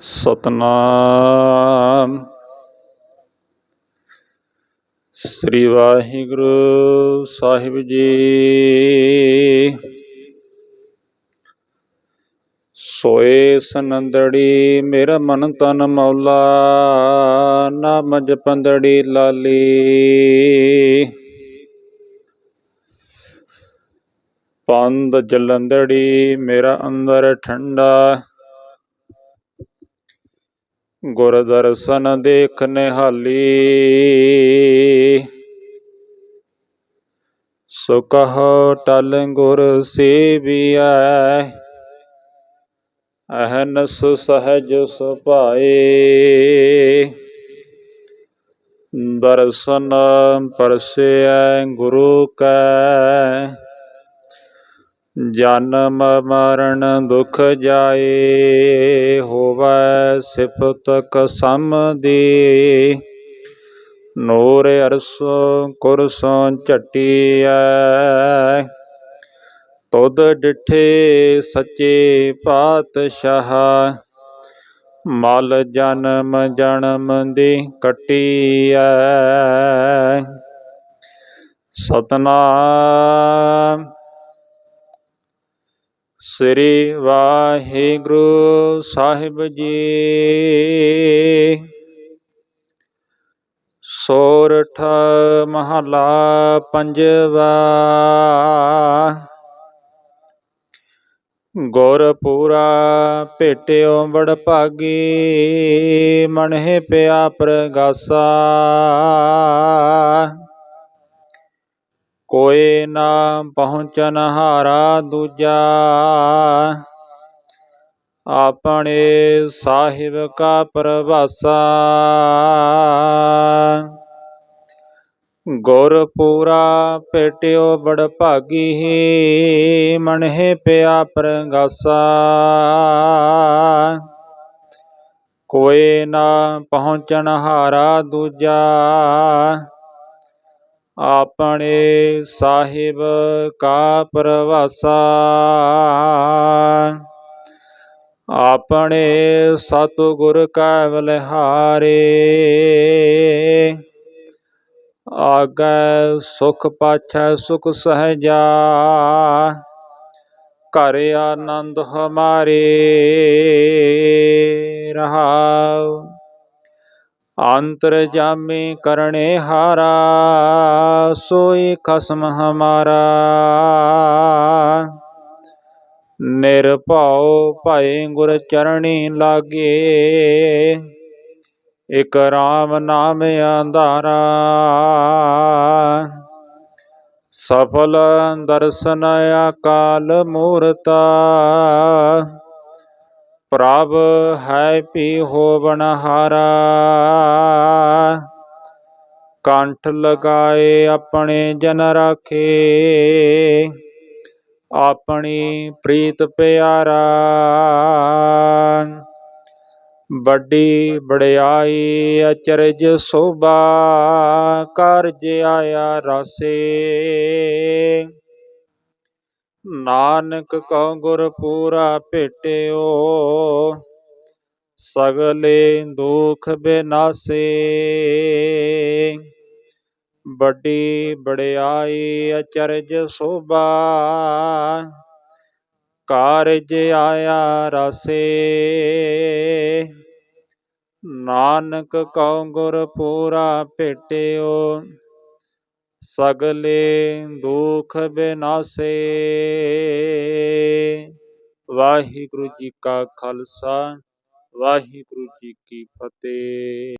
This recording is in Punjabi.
ਸਤਨਾਮ। ਸ੍ਰੀ ਵਾਹਿਗੁਰੂ ਸਾਹਿਬ ਜੀ। ਸੋਏ ਸਨੰਦੜੀ ਮੇਰਾ ਮਨ ਤਨ ਮੌਲਾ ਨਾਮ ਜਪੰਦੜੀ ਲਾਲੀ। ਪੰਦ ਜਲੰਦੜੀ ਮੇਰਾ ਅੰਦਰ ਠੰਡਾ ਗੁਰ ਦਰਸ਼ਨ ਦੇਖ ਨਿਹਾਲੀ। ਸੋ ਕਹੋ ਟਲ ਗੁਰ ਸੇਵੀਐ, ਅਹਨਸ ਸਹਜ ਸੁਭਾਏ। ਦਰਸ਼ਨ ਪਰਸੈ ਗੁਰੂ ਕੈ ਜਨਮ ਮਰਨ ਦੁਖ ਜਾਏ, ਹੋਵੈ ਸਿਫਤ ਕਸਮ ਦੀ ਨੂਰ ਅਰਸ ਕੁਰਸੋਂ ਝਟੀਐ, ਤੁਧ ਡਿਠੇ ਸੱਚੇ ਪਾਤਸ਼ਾਹ। ਮਲ ਜਨਮ ਜਨਮ ਦੀ ਕਟੀਐ, ਸਤਨਾਮ। ਸ੍ਰੀ ਵਾਹਿਗੁਰੂ ਸਾਹਿਬ ਜੀ। ਸੋਰਠ ਮਹਲਾ ਪੰਜਵਾ। ਗੁਰਪੂਰਾ ਭੇਟਿਓ ਬੜ ਭਾਗੀ ਮਨਹਿ ਪਿਆ ਪ੍ਰਗਾਸਾ। ਕੋਏ ਨਾ ਪਹੁੰਚਨ ਹਾਰਾ ਦੂਜਾ। ਆਪਣੇ ਸਾਹਿਬ ਕਾ ਪ੍ਰਵਾਸਾ। ਗੁਰ ਪੂਰਾ ਭੇਟਿਓ ਬੜ ਭਾਗੀ ਮਨਹਿ ਪਿਆ ਪ੍ਰਗਾਸਾ। ਕੋਈ ਨਾ ਪਹੁੰਚਨ ਹਾਰਾ ਦੂਜਾ। ਆਪਣੇ ਸਾਹਿਬ ਕਾ ਪ੍ਰਵਾਸਾ। ਆਪਣੇ ਸਤਿਗੁਰ ਕਾ ਬਲਿਹਾਰੇ ਆਗੈ ਸੁਖ ਪਾਛੈ ਸੁਖ ਸਹਜਾ। ਘਰ ਆਨੰਦ ਹਮਾਰੇ ਰਹਾਉ। ਅੰਤਰ ਜਾਮੇ ਕਰਨੇ ਹਾਰਾ ਸੋਈ ਖਸਮ ਹਮਾਰਾ ਨਿਰਭਉ ਭਏ ਗੁਰ ਚਰਣੀ ਲਾਗੇ ਇਕ ਰਾਮ ਨਾਮ ਆਧਾਰਾ ਸਫਲ ਦਰਸ਼ਨ ਅਕਾਲ ਮੂਰਤਾ ਪ੍ਰਭ ਹੈ ਪੀ ਹੋਵਨ ਹਾਰਾ। ਕੰਠ ਲਗਾਏ ਆਪਣੇ ਜਨ ਰਾਖੇ। ਆਪਣੀ ਪ੍ਰੀਤ ਪਿਆਰਾ। ਵੱਡੀ ਬੜਾਈ ਅਚਰਜ ਸੋਭਾ। ਕਾਰਜ ਆਇਆ ਰਾਸੇ। ਨਾਨਕ ਕਉ ਗੁਰ ਪੂਰਾ ਭੇਟਿਓ, ਸਗਲੇ ਦੁਖ ਬਿਨਾਸੇ। ਵੱਡੀ ਬੜਾਈ ਅਚਰਜ ਸੋਭਾ, ਕਾਰਜ ਆਇਆ ਰਸੇ। ਨਾਨਕ ਕਉ ਗੁਰ ਪੂਰਾ ਭੇਟਿਓ ਸਗਲੇ ਦੁਖ ਬਿਨਾਸੇ। ਵਾਹਿਗੁਰੂ ਜੀ ਕਾ ਖਾਲਸਾ ਵਾਹਿਗੁਰੂ ਜੀ ਕੀ ਫਤਿਹ।